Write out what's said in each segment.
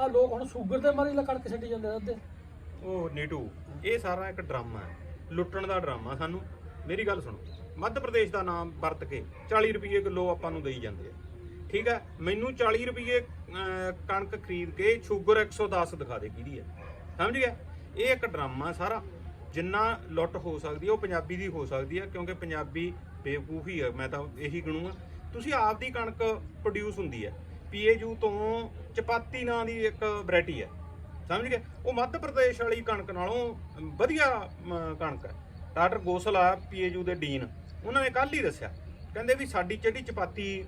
ਆ ਲੋਕ ਹੁਣ ਸ਼ੂਗਰ ਤੇ ਮਾਰੀ ਲਾ ਕਣਕ ਛੱਡੀ ਜਾਂਦੇ ਆ ਅੱਧੇ। ਉਹ ਨੀਟੂ, ਇਹ ਸਾਰਾ ਇੱਕ ਡਰਾਮਾ ਹੈ। ਲੁੱਟਣ ਦਾ ਡਰਾਮਾ ਸਾਨੂੰ। ਮੇਰੀ ਗੱਲ ਸੁਣੋ, ਮੱਧ ਪ੍ਰਦੇਸ਼ ਦਾ ਨਾਮ ਵਰਤ ਕੇ 40 ਰੁਪਏ ਕਿਲੋ ਆਪਾਂ ਨੂੰ ਦੇਈ ਜਾਂਦੇ ਆ। ਠੀਕ ਹੈ, ਮੈਨੂੰ 40 ਰੁਪਏ ਕਣਕ ਖਰੀਦ ਕੇ ਸ਼ੂਗਰ 110 ਦਿਖਾ ਦੇ ਕਿਹਦੀ ਹੈ। ਸਮਝ ਗਿਆ? ਇਹ ਇੱਕ ਡਰਾਮਾ ਸਾਰਾ। ਜਿੰਨਾ ਲੁੱਟ ਹੋ ਸਕਦੀ ਹੈ, ਉਹ ਪੰਜਾਬੀ ਦੀ ਹੋ ਸਕਦੀ ਹੈ, ਕਿਉਂਕਿ ਪੰਜਾਬੀ ਬੇਵਕੂਫੀ ਹੈ। ਮੈਂ ਤਾਂ ਇਹੀ ਗਣੂਗਾ। ਤੁਸੀਂ ਆਪ ਦੀ ਕਣਕ ਪ੍ਰੋਡਿਊਸ ਹੁੰਦੀ ਹੈ। ਪੀਏਯੂ ਤੋਂ ਚਪਾਤੀ ਨਾਂ ਦੀ ਇੱਕ ਵੈਰਾਈਟੀ ਹੈ। ਸਮਝ ਗਏ? ਉਹ ਮੱਧ ਪ੍ਰਦੇਸ਼ ਵਾਲੀ ਕਣਕ ਨਾਲੋਂ ਵਧੀਆ ਅਮ, ਕਣਕ ਹੈ। ਡਾਕਟਰ ਗੋਸਲ ਆ ਪੀਏਯੂ ਦੇ ਡੀਨ। ਉਹਨਾਂ ਨੇ ਕੱਲ ਹੀ ਦੱਸਿਆ। ਕਹਿੰਦੇ ਵੀ ਸਾਡੀ ਜਿਹੜੀ ਚਪਾਤੀ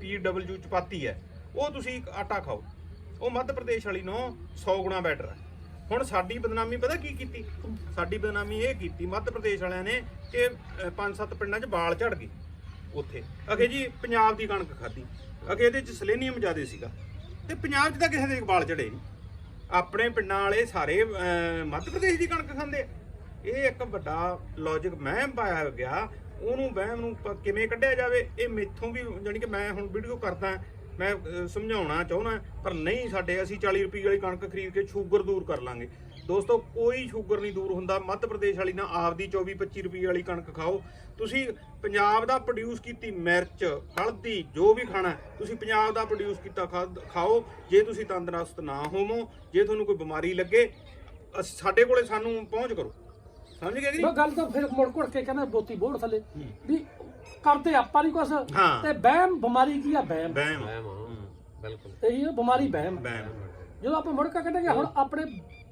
ਪੀਡਬਲਯੂ ਚਪਾਤੀ ਹੈ ਉਹ ਤੁਸੀਂ ਆਟਾ ਖਾਓ। ਉਹ ਮੱਧ ਪ੍ਰਦੇਸ਼ ਵਾਲੀ ਨੂੰ 100 ਗੁਣਾ ਬੈਟਰ ਹੈ। ਹੁਣ ਸਾਡੀ ਬਦਨਾਮੀ ਪਤਾ ਕੀ ਕੀਤੀ? ਸਾਡੀ ਬਦਨਾਮੀ ਇਹ ਕੀਤੀ ਮੱਧ ਪ੍ਰਦੇਸ਼ ਵਾਲਿਆਂ ਨੇ ਕਿ ਪੰਜ ਸੱਤ ਪਿੰਡਾਂ 'ਚ ਬਾਲ ਝੜ ਗਏ। ਉੱਥੇ। ਅਗੇ ਜੀ ਪੰਜਾਬ ਦੀ ਕਣਕ ਖਾਧੀ। ਅਗੇ ਇਹਦੇ 'ਚ ਸਲੇਨੀਅਮ ਜ਼ਿਆਦੇ ਸੀਗਾ। ਤੇ ਪੰਜਾਬ 'ਚ ਤਾਂ ਕਿਸੇ ਦੇ ਬਾਲ ਝੜੇ ਨਹੀਂ ਆਪਣੇ ਪਿੰਡਾਂ ਵਾਲੇ ਸਾਰੇ ਅਹ, ਮੱਧ ਪ੍ਰਦੇਸ਼ ਦੀ ਕਣਕ ਖਾਂਦੇ ਆ। ਇਹ ਇੱਕ ਵੱਡਾ ਲੌਜੀਕ ਮੈਂ ਪਾਇਆ ਗਿਆ। ਉਹਨੂੰ ਵਹਿਮ ਨੂੰ ਪ- ਕਿਵੇਂ ਕੱਢਿਆ ਜਾਵੇ ਇਹ ਮੈਥੋਂ ਵੀ ਜਾਣੀ ਕਿ ਮੈਂ ਹੁਣ ਵੀਡੀਓ ਕਰਦਾ ਮੈਂ ਅਹ, ਸਮਝਾਉਣਾ ਚਾਹੁੰਦਾ ਪਰ ਨਹੀਂ ਸਾਡੇ ਅਸੀਂ 40 ਰੁਪਏ ਵਾਲੀ ਕਣਕ ਖਰੀਦ ਕੇ ਸ਼ੂਗਰ ਦੂਰ ਕਰ ਲਾਂਗੇ। ਦੋਸਤੋ ਕੋਈ ਸ਼ੂਗਰ ਨਹੀਂ ਦੂਰ ਹੁੰਦਾ। ਮੱਧ ਪ੍ਰਦੇਸ਼ ਵਾਲੀ ਨਾ ਆਪਦੀ 24 25 ਰੁਪਏ ਵਾਲੀ ਕਣਕ ਖਾਓ। ਤੁਸੀਂ ਪੰਜਾਬ ਦਾ ਪ੍ਰੋਡਿਊਸ ਕੀਤੀ ਮਿਰਚ ਹਲਦੀ ਜੋ ਵੀ ਖਾਣਾ ਤੁਸੀਂ ਪੰਜਾਬ ਦਾ ਪ੍ਰੋਡਿਊਸ ਕੀਤਾ ਖਾਓ। ਜੇ ਤੁਸੀਂ ਤੰਦਰੁਸਤ ਨਾ ਹੋਵੋ ਜੇ ਤੁਹਾਨੂੰ ਕੋਈ ਬਿਮਾਰੀ ਲੱਗੇ ਸਾਡੇ ਕੋਲੇ ਸਾਨੂੰ ਪਹੁੰਚ ਕਰੋ। ਸਮਝ ਗਏ ਕਿ ਨਹੀਂ? ਗੱਲ ਤਾਂ ਫਿਰ ਮੁੜ ਘੁੜ ਕੇ ਕਹਿੰਦਾ ਬੋਤੀ ਬੋੜ ਥੱਲੇ। ਵੀ ਕਰਦੇ ਆਪਾਂ ਨਹੀਂ ਕੁਛ। ਤੇ ਬਹਿਮ ਬਿਮਾਰੀ ਕੀ ਆ? ਬਹਿਮ। ਬੈਮ ਮੈਂ ਮਾਂ ਬਿਲਕੁਲ। ਇਹੀ ਆ ਬਿਮਾਰੀ ਬਹਿਮ। ਬੈਮ ਜਦੋਂ ਆਪਾਂ ਮੁੜ ਕੇ ਕੱਢਾਂਗੇ ਹੁਣ ਆਪਣੇ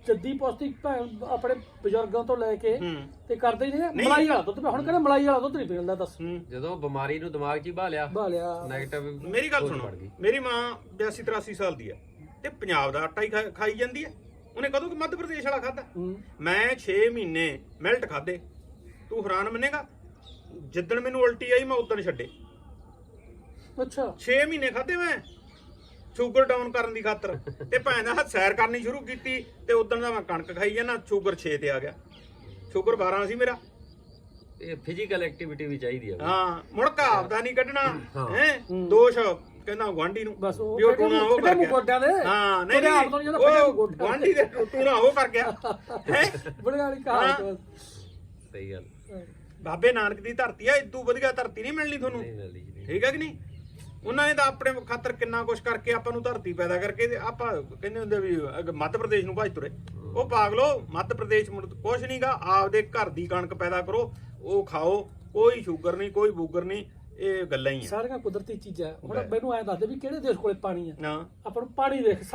ਜੱਦੀ ਪੌਸ਼ਟਿਕ ਭੈਣ ਆਪਣੇ ਬਜ਼ੁਰਗਾਂ ਤੋਂ ਲੈ ਕੇ ਹੂੰ। ਤੇ ਕਰਦੇ ਨੇ। ਮਲਾਈ ਵਾਲਾ ਦੁੱਧ। ਹੁਣ ਕਹਿੰਦੇ ਮਲਾਈ ਵਾਲਾ ਦੁੱਧ ਨਹੀਂ ਪੀਂਦਾ ਦੱਸ। ਹੂੰ। ਜਦੋਂ ਬਿਮਾਰੀ ਨੂੰ ਦਿਮਾਗ 'ਚ ਹੀ ਬਾ ਲਿਆ ਬਾਲਿਆ। ਨੈਗੇਟਿਵ ਮੇਰੀ ਗੱਲ ਸੁਣੋ ਮੇਰੀ ਮਾਂ 82 83 ਸਾਲ ਦੀ ਹੈ ਤੇ ਪੰਜਾਬ ਦਾ ਆਟਾ ਹੀ ਖਾ- ਖਾਈ ਜਾਂਦੀ ਹੈ। ਉਹਨੇ ਕਦੋਂ ਕਿ ਮੱਧ ਪ੍ਰਦੇਸ਼ ਵਾਲਾ ਖਾਦਾ ਮੈਂ 6 ਮਹੀਨੇ ਮਿਲਟ ਖਾਦੇ ਤੂੰ ਹੈਰਾਨ ਮੰਨੇਗਾ ਜਿੱਦਣ ਮੈਨੂੰ ਉਲਟੀ ਆਈ ਮੈਂ ਉਦੋਂ ਛੱਡੇ। ਅੱਛਾ। 6 ਮਹੀਨੇ ਖਾਦੇ ਮੈਂ। ਸ਼ੂਗਰ ਡਾਊਨ ਕਰਨ ਦੀ ਖਾਤਰ। ਤੇ ਭੈਣ ਦਾ ਸੈਰ ਕਰਨੀ ਸ਼ੁਰੂ ਕੀਤੀ ਤੇ ਉਦੋਂ ਦਾ ਮੈਂ ਕਣਕ ਖਾਈ ਜਾਂਦਾ ਸ਼ੂਗਰ 6 ਤੇ ਆ ਗਿਆ। ਸ਼ੂਗਰ 12 ਸੀ ਮੇਰਾ। ਇਹ ਫਿਜ਼ੀਕਲ ਐਕਟੀਵਿਟੀ ਵੀ ਚਾਹੀਦੀ ਆ ਹਾਂ ਮੁੜ ਘਾਵ ਦਾ ਨਹੀਂ ਕੱਢਣਾ ਹਾਂ। ਦੋਸ਼ ਕਹਿੰਦਾ ਗੁਆਂਢੀ ਨੂੰ। ਬਸ ਉਹ ਟੂਣਾ ਉਹ ਕਰ ਗਿਆ। ਗੋਡਿਆਂ ਦੇ ਹਾਂ ਨਹੀਂ ਉਹਦੇ ਆਪ ਤੋਂ ਨਹੀਂ ਉਹ ਗੁਆਂਢੀ ਦੇ ਟੂਣਾ ਉਹ ਕਰ ਗਿਆ। ਹੈ? ਬੜੇ ਵਾਲੀ ਸਹੀ ਗੱਲ। ਬਾਬੇ ਨਾਨਕ ਦੀ ਧਰਤੀ ਆ ਇਦੋਂ ਵਧੀਆ ਧਰਤੀ ਨਹੀਂ ਮਿਲਣੀ ਤੁਹਾਨੂੰ। ਠੀਕ ਹੈ ਕਿ ਨਹੀਂ? ਉਹਨਾਂ ਨੇ ਤਾਂ ਆਪਣੇ ਖਾਤਰ ਕਿੰਨਾ ਕੁਛ ਕਰਕੇ ਆਪਾਂ ਨੂੰ ਧਰਤੀ ਪੈਦਾ ਕਰਕੇ ਤੇ ਆਪਾਂ ਕਹਿੰਦੇ ਹੁੰਦੇ ਵੀ ਅਗ- ਮੱਧ ਪ੍ਰਦੇਸ਼ ਨੂੰ ਭੱਜ ਤੁਰੇ। ਉਹ ਪਾਗਲੋ ਮੱਧ ਪ੍ਰਦੇਸ਼ ਮੁੜ ਕੁਛ ਨਹੀਂਗਾ ਆਪਦੇ ਘਰ ਦੀ ਕਣਕ ਪੈਦਾ ਕਰੋ ਉਹ ਖਾਓ ਕੋਈ ਸ਼ੂਗਰ ਨਹੀਂ ਕੋਈ ਬੂਗਰ ਨਹੀਂ ਇਹ ਗੱਲਾਂ ਹੀ ਆ। ਸਾਰੀਆਂ ਕੁਦਰਤੀ ਚੀਜ਼ਾਂ। ਹੁਣ ਮੈਨੂੰ ਐਂ ਦੱਸ ਦੇ ਵੀ ਕਿਹੜੇ ਦੇਸ਼ ਕੋਲੇ ਪਾਣੀ ਆ? ਆਪਾਂ ਨੂੰ ਪਾਣੀ ਦੇਖ